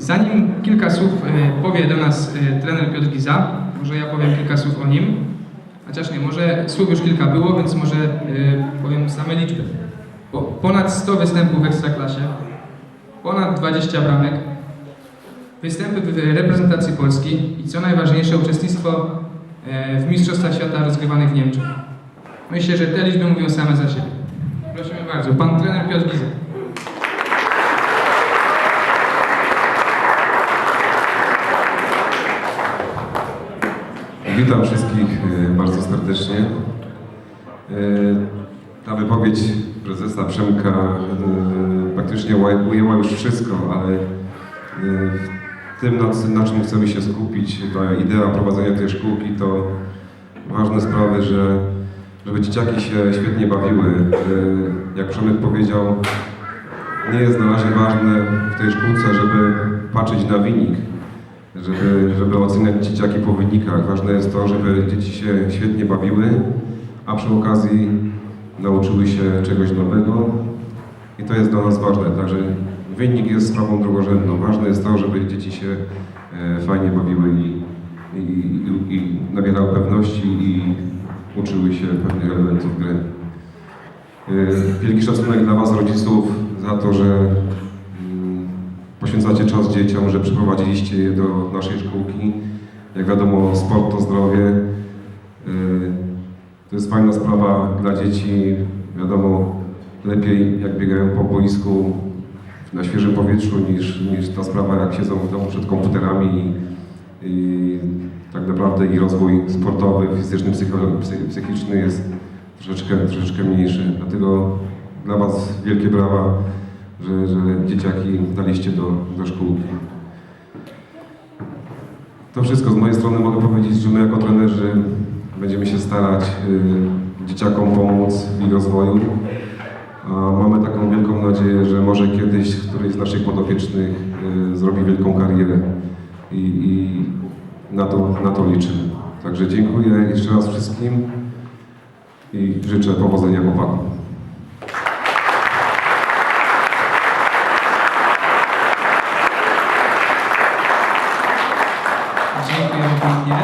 Zanim kilka słów e, powie do nas e, trener Piotr Giza, może ja powiem kilka słów o nim. Chociaż nie, może słów już kilka było, więc może e, powiem same liczby. Po, ponad 100 występów w Ekstraklasie, ponad 20 bramek, występy w reprezentacji Polski i co najważniejsze uczestnictwo w Mistrzostwach Świata rozgrywanych w Niemczech. Myślę, że te liczby mówią same za siebie. Prosimy bardzo, pan trener Piotr Giza. Witam wszystkich e, bardzo serdecznie. E, Ta wypowiedź prezesa Przemka e, praktycznie ła- ujęła już wszystko, ale e, w tym, na, czym chcemy się skupić, ta idea prowadzenia tej szkółki to ważne sprawy, że żeby dzieciaki się świetnie bawiły. E, Jak Przemek powiedział, nie jest na razie ważne w tej szkółce, żeby patrzeć na wynik, żeby, żeby oceniać dzieciaki po wynikach. Ważne jest to, żeby dzieci się świetnie bawiły, a przy okazji nauczyły się czegoś nowego i to jest dla nas ważne. Także wynik jest sprawą drugorzędną. Ważne jest to, żeby dzieci się e, fajnie bawiły i, i, i, i nabierały pewności i uczyły się pewnych elementów gry. E, Wielki szacunek dla Was, rodziców, za to, że poświęcacie czas dzieciom, że przyprowadziliście je do naszej szkółki. Jak wiadomo, sport to zdrowie. Yy, To jest fajna sprawa dla dzieci. Wiadomo, lepiej jak biegają po boisku na świeżym powietrzu niż, niż ta sprawa jak siedzą w domu przed komputerami i, i tak naprawdę ich rozwój sportowy, fizyczny, psychiczny jest troszeczkę, troszeczkę mniejszy. Dlatego dla Was wielkie brawa, że, że dzieciaki daliście do, do szkółki. To wszystko z mojej strony mogę powiedzieć, że my jako trenerzy będziemy się starać y, dzieciakom pomóc w ich rozwoju. A mamy taką wielką nadzieję, że może kiedyś któryś z naszych podopiecznych y, zrobi wielką karierę i, i na, to, na to liczymy. Także dziękuję jeszcze raz wszystkim i życzę powodzenia chłopakom. Dziękuję pięknie.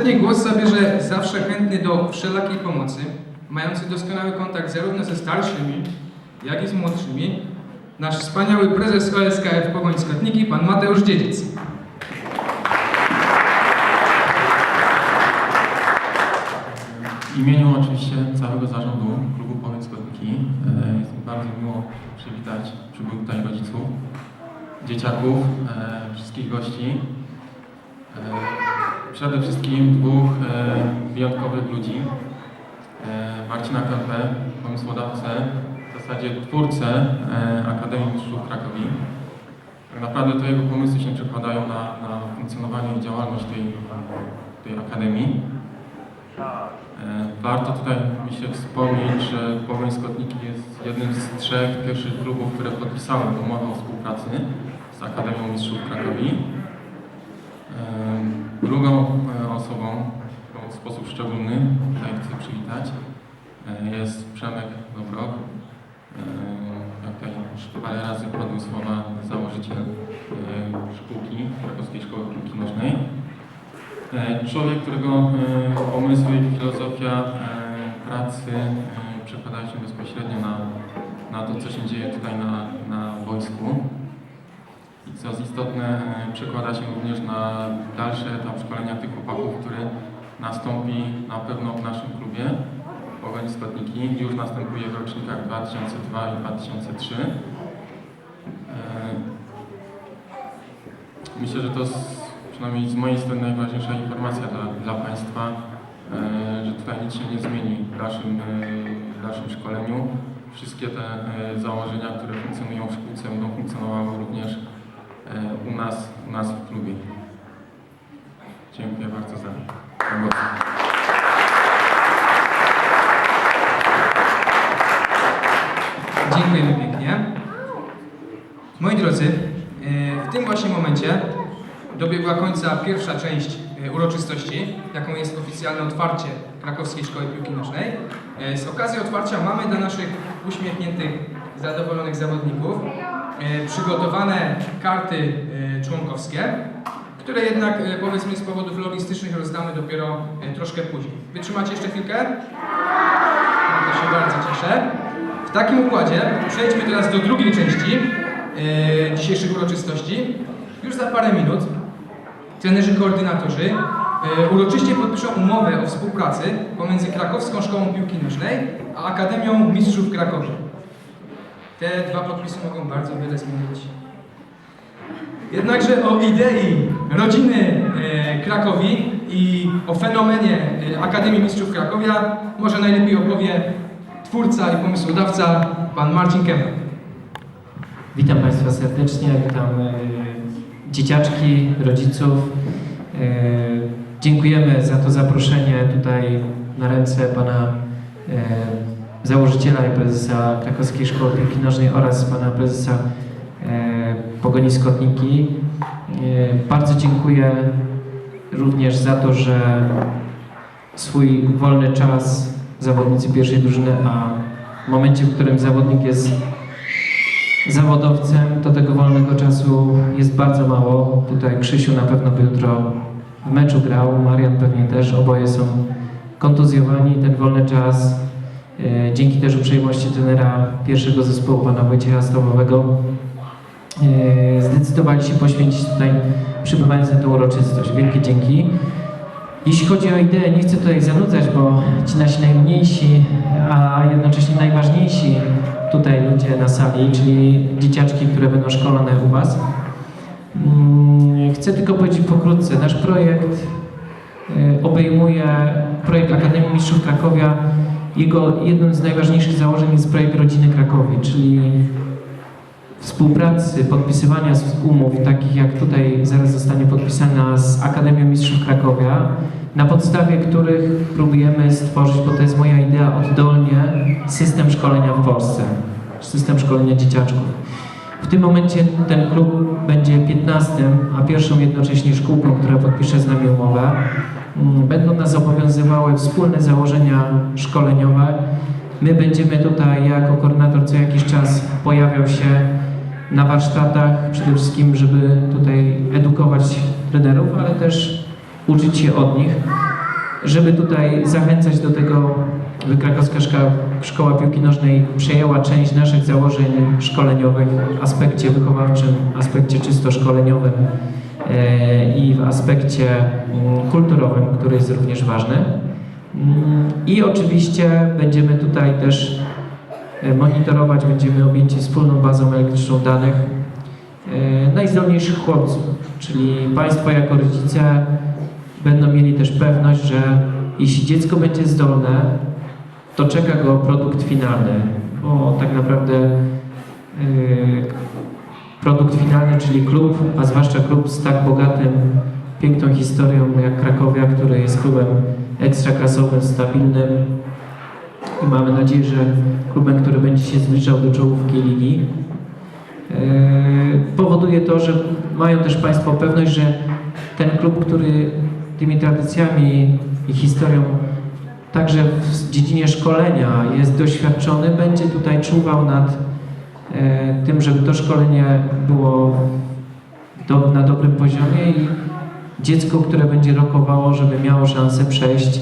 Następnie głos zabierze zawsze chętny do wszelakiej pomocy, mający doskonały kontakt zarówno ze starszymi, jak i z młodszymi, nasz wspaniały prezes OSKF Pogoń Skotniki, pan Mateusz Dziedzic. W imieniu oczywiście całego zarządu klubu Powiedz Składniki e, jest mi bardzo miło przywitać przybyłych tutaj rodziców, dzieciaków, e, wszystkich gości. Przede wszystkim dwóch e, wyjątkowych ludzi. E, Marcina Kempę, pomysłodawcę, w zasadzie twórcę e, Akademii Mistrzów Krakowi. Tak naprawdę to jego pomysły się przekładają na, na funkcjonowanie i działalność tej, tej Akademii. E, Warto tutaj myślę wspomnieć, że Pogoń Skotniki jest jednym z trzech pierwszych klubów, które podpisały umowę o współpracy z Akademią Mistrzów Krakowi. E, Drugą e, osobą, którą w sposób szczególny tutaj chcę przywitać, e, jest Przemek Dobrok. E, Jak tutaj parę razy padły słowa, założyciel szkółki, Krakowskiej Szkoły Piłki Nożnej. Człowiek, którego pomysły i filozofia pracy przekładają się bezpośrednio na, na to, co się dzieje tutaj na, na wojsku. Co jest istotne, e, przekłada się również na dalszy etap szkolenia tych chłopaków, który nastąpi na pewno w naszym klubie Pogoń Składniki. Już następuje w rocznikach 2002 i 2003. E, Myślę, że to jest przynajmniej z mojej strony najważniejsza informacja dla, dla Państwa, e, że tutaj nic się nie zmieni w dalszym, e, w dalszym szkoleniu. Wszystkie te założenia, które funkcjonują w szkółce będą funkcjonowały również e, u nas, u nas w klubie. Dziękuję bardzo za za głos. Dziękujemy pięknie. Moi drodzy, e, w tym właśnie momencie dobiegła końca pierwsza część e, uroczystości, jaką jest oficjalne otwarcie Krakowskiej Szkoły Piłki Nożnej. E, Z okazji otwarcia mamy dla naszych uśmiechniętych, zadowolonych zawodników e, przygotowane karty członkowskie, które jednak powiedzmy z powodów logistycznych rozdamy dopiero troszkę później. Wytrzymacie jeszcze chwilkę? No to się bardzo cieszę. W takim układzie przejdźmy teraz do drugiej części dzisiejszych uroczystości. Już za parę minut trenerzy koordynatorzy e, uroczyście podpiszą umowę o współpracy pomiędzy Krakowską Szkołą Piłki Nożnej a Akademią Mistrzów Krakowa. Te dwa podpisy mogą bardzo wiele zmienić. Jednakże o idei rodziny e, Krakowi i o fenomenie e, Akademii Mistrzów Krakowia może najlepiej opowie twórca i pomysłodawca pan Marcin Kemp. Witam Państwa serdecznie, witam dzieciaczki, rodziców. E, dziękujemy za to zaproszenie tutaj na ręce Pana e, założyciela i prezesa Krakowskiej Szkoły Piłki Nożnej oraz Pana prezesa e, Pogoni Skotniki. Bardzo dziękuję również za to, że swój wolny czas zawodnicy pierwszej drużyny, a w momencie, w którym zawodnik jest zawodowcem, to tego wolnego czasu jest bardzo mało. Tutaj Krzysiu na pewno jutro w meczu grał, Marian pewnie też, oboje są kontuzjowani. Ten wolny czas, e, dzięki też uprzejmości trenera pierwszego zespołu, pana Wojciecha Stawowego, e, zdecydowali się poświęcić tutaj przybywając na tę uroczystość. Wielkie dzięki. Jeśli chodzi o ideę, nie chcę tutaj zanudzać, bo ci nasi najmniejsi, a jednocześnie najważniejsi tutaj ludzie na sali, czyli dzieciaczki, które będą szkolone u Was. Mm, Chcę tylko powiedzieć pokrótce. Nasz projekt y, obejmuje projekt Akademii Mistrzów Krakowia. Jego jednym z najważniejszych założeń jest projekt Rodziny Krakowi, czyli współpracy, podpisywania umów, takich jak tutaj zaraz zostanie podpisana z Akademią Mistrzów Krakowia, na podstawie których próbujemy stworzyć, bo to jest moja idea, oddolnie system szkolenia w Polsce, system szkolenia dzieciaczków. W tym momencie ten klub będzie 15, a pierwszą jednocześnie szkółką, która podpisze z nami umowę. Mm, Będą nas obowiązywały wspólne założenia szkoleniowe. My będziemy tutaj, ja jako koordynator, co jakiś czas pojawiał się na warsztatach, przede wszystkim, żeby tutaj edukować trenerów, ale też uczyć się od nich, żeby tutaj zachęcać do tego, by Krakowska Szkoła, Piłki Nożnej przejęła część naszych założeń szkoleniowych w aspekcie wychowawczym, aspekcie czysto szkoleniowym e, i w aspekcie mm, kulturowym, który jest również ważny. Mm, I oczywiście będziemy tutaj też monitorować, będziemy objęci wspólną bazą elektryczną danych e, najzdolniejszych chłopców, czyli Państwo jako rodzice będą mieli też pewność, że jeśli dziecko będzie zdolne, to czeka go produkt finalny, bo tak naprawdę e, produkt finalny, czyli klub, a zwłaszcza klub z tak bogatym, piękną historią jak Krakowia, który jest klubem ekstraklasowym, stabilnym, i mamy nadzieję, że klubem, który będzie się zbliżał do czołówki ligi. E, Powoduje to, że mają też Państwo pewność, że ten klub, który tymi tradycjami i historią także w dziedzinie szkolenia jest doświadczony, będzie tutaj czuwał nad e, tym, żeby to szkolenie było do, na dobrym poziomie i dziecko, które będzie rokowało, żeby miało szansę przejść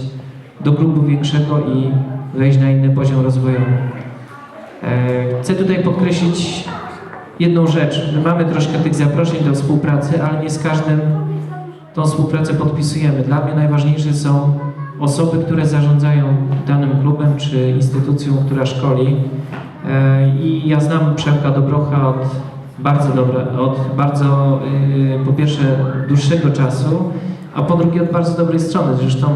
do klubu większego i wejść na inny poziom rozwojowy. E, Chcę tutaj podkreślić jedną rzecz. My mamy troszkę tych zaproszeń do współpracy, ale nie z każdym tą współpracę podpisujemy. Dla mnie najważniejsze są osoby, które zarządzają danym klubem czy instytucją, która szkoli. E, I ja znam Przemka Dobrocha od bardzo dobre, od bardzo y, po pierwsze dłuższego czasu, a po drugie od bardzo dobrej strony. Zresztą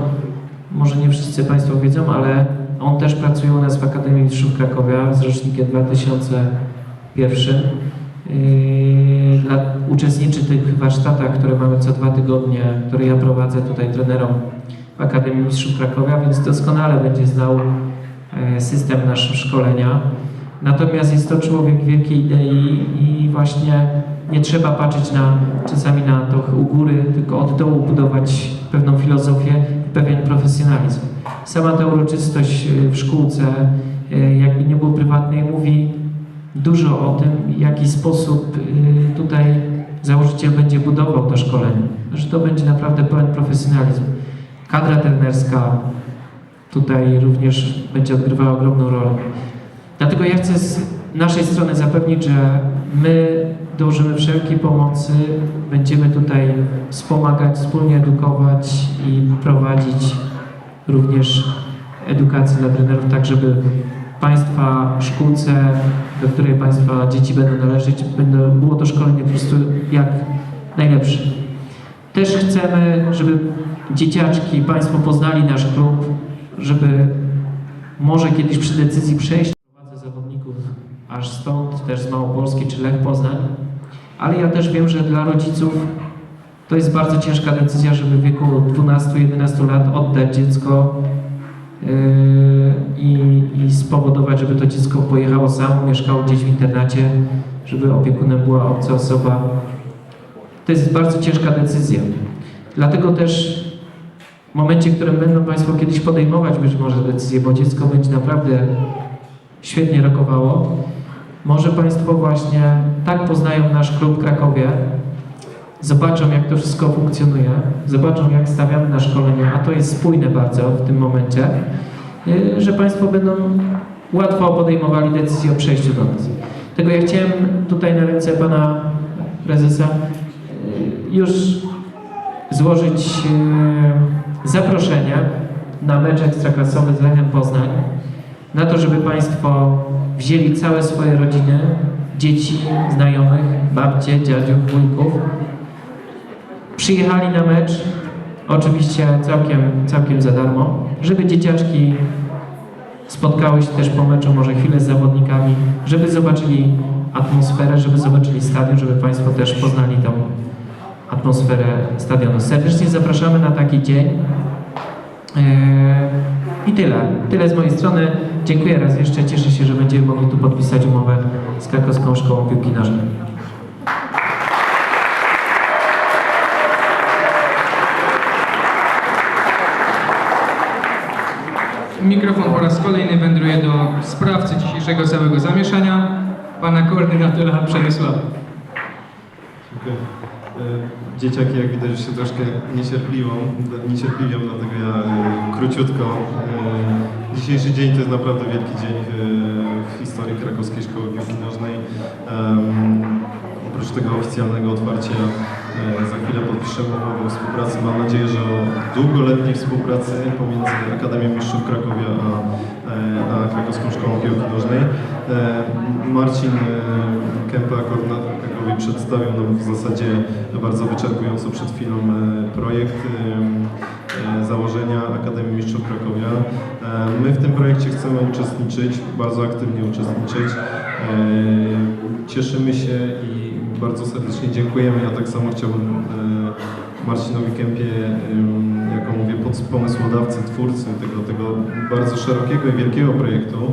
może nie wszyscy Państwo wiedzą, ale on też pracuje u nas w Akademii Mistrzów Krakowia z rocznikiem 2001. Yy, Dla, uczestniczy w tych warsztatach, które mamy co dwa tygodnie, które ja prowadzę tutaj trenerom w Akademii Mistrzów Krakowia, więc doskonale będzie znał e, system naszego szkolenia. Natomiast jest to człowiek wielkiej idei i właśnie nie trzeba patrzeć na, czasami na to u góry, tylko od dołu budować pewną filozofię pewien profesjonalizm. Sama ta uroczystość y, w szkółce, y, jakby nie było prywatnej, mówi dużo o tym, w jaki sposób y, tutaj założyciel będzie budował to szkolenie. Że to będzie naprawdę pełen profesjonalizm. Kadra trenerska tutaj również będzie odgrywała ogromną rolę. Dlatego ja chcę z naszej strony zapewnić, że my dążymy wszelkiej pomocy, będziemy tutaj wspomagać, wspólnie edukować i prowadzić również edukację dla trenerów, tak żeby Państwa szkółce, do której Państwa dzieci będą należeć, będą, było to szkolenie po prostu jak najlepsze. Też chcemy, żeby dzieciaczki, Państwo poznali nasz klub, żeby może kiedyś przy decyzji przejść prowadzę zawodników aż stąd, też z Małopolski czy Lech Poznań, ale ja też wiem, że dla rodziców to jest bardzo ciężka decyzja, żeby w wieku 12-11 lat oddać dziecko yy, i, i spowodować, żeby to dziecko pojechało samo, mieszkało gdzieś w internacie, żeby opiekunem była obca osoba. To jest bardzo ciężka decyzja. Dlatego też w momencie, w którym będą Państwo kiedyś podejmować być może decyzję, bo dziecko będzie naprawdę świetnie rokowało, może Państwo właśnie tak poznają nasz klub Krakowie, zobaczą jak to wszystko funkcjonuje, zobaczą jak stawiamy na szkolenie, a to jest spójne bardzo w tym momencie, yy, że Państwo będą łatwo podejmowali decyzję o przejściu do nas. Tego ja chciałem tutaj na ręce Pana Prezesa yy, już złożyć yy, zaproszenie na mecz ekstraklasowy z Lechem Poznań, na to, żeby Państwo wzięli całe swoje rodziny, dzieci, znajomych, babcie, dziadziów, wujków, przyjechali na mecz, oczywiście całkiem, całkiem za darmo, żeby dzieciaczki spotkały się też po meczu może chwilę z zawodnikami, żeby zobaczyli atmosferę, żeby zobaczyli stadion, żeby Państwo też poznali tą atmosferę stadionu. Serdecznie zapraszamy na taki dzień. Eee, I tyle. Tyle z mojej strony. Dziękuję raz jeszcze. Cieszę się, że będziemy mogli tu podpisać umowę z Krakowską Szkołą Piłki Nożnej. Mikrofon po raz kolejny wędruje do sprawcy dzisiejszego całego zamieszania, pana koordynatora Przemysława. Dziękuję. E, Dzieciaki, jak widać, się troszkę niecierpliwią, niecierpliwią dlatego ja e, króciutko. E, Dzisiejszy dzień to jest naprawdę wielki dzień w historii Krakowskiej Szkoły Piłki Nożnej. Oprócz tego oficjalnego otwarcia za chwilę podpiszemy umowę o współpracy. Mam nadzieję, że o długoletniej współpracy pomiędzy Akademią Mistrzów Krakowia a, e, a Krakowską Szkołą Piłki Nożnej. E, Marcin e, Kępa, koordynator Krakowi, przedstawił nam w zasadzie bardzo wyczerpująco przed chwilą e, projekt e, e, założenia Akademii Mistrzów Krakowia. E, My w tym projekcie chcemy uczestniczyć, bardzo aktywnie uczestniczyć. Cieszymy się i bardzo serdecznie dziękujemy. Ja tak samo chciałbym Marcinowi Kępie, jako mówię, pomysłodawcy, twórcy tego, tego bardzo szerokiego i wielkiego projektu,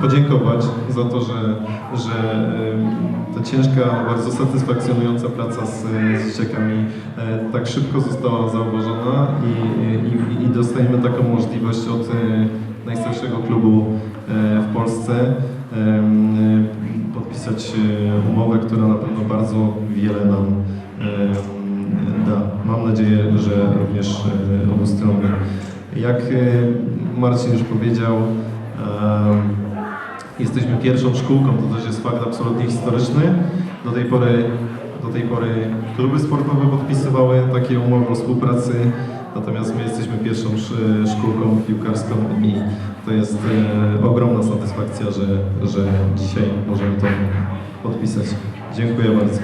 podziękować za to, że, że ta ciężka, bardzo satysfakcjonująca praca z, z e, tak szybko została zauważona i, i, i dostajemy taką możliwość od e, najstarszego klubu e, w Polsce podpisać umowę, która na pewno bardzo wiele nam da. Mam nadzieję, że również e, obustronnie. Jak Marcin już powiedział, jesteśmy pierwszą szkółką, to też jest fakt absolutnie historyczny. Do tej pory, do tej pory kluby sportowe podpisywały takie umowy o współpracy, natomiast my jesteśmy pierwszą sz- szkółką piłkarską i to jest e, ogromna satysfakcja, że, że dzisiaj możemy to podpisać. Dziękuję bardzo.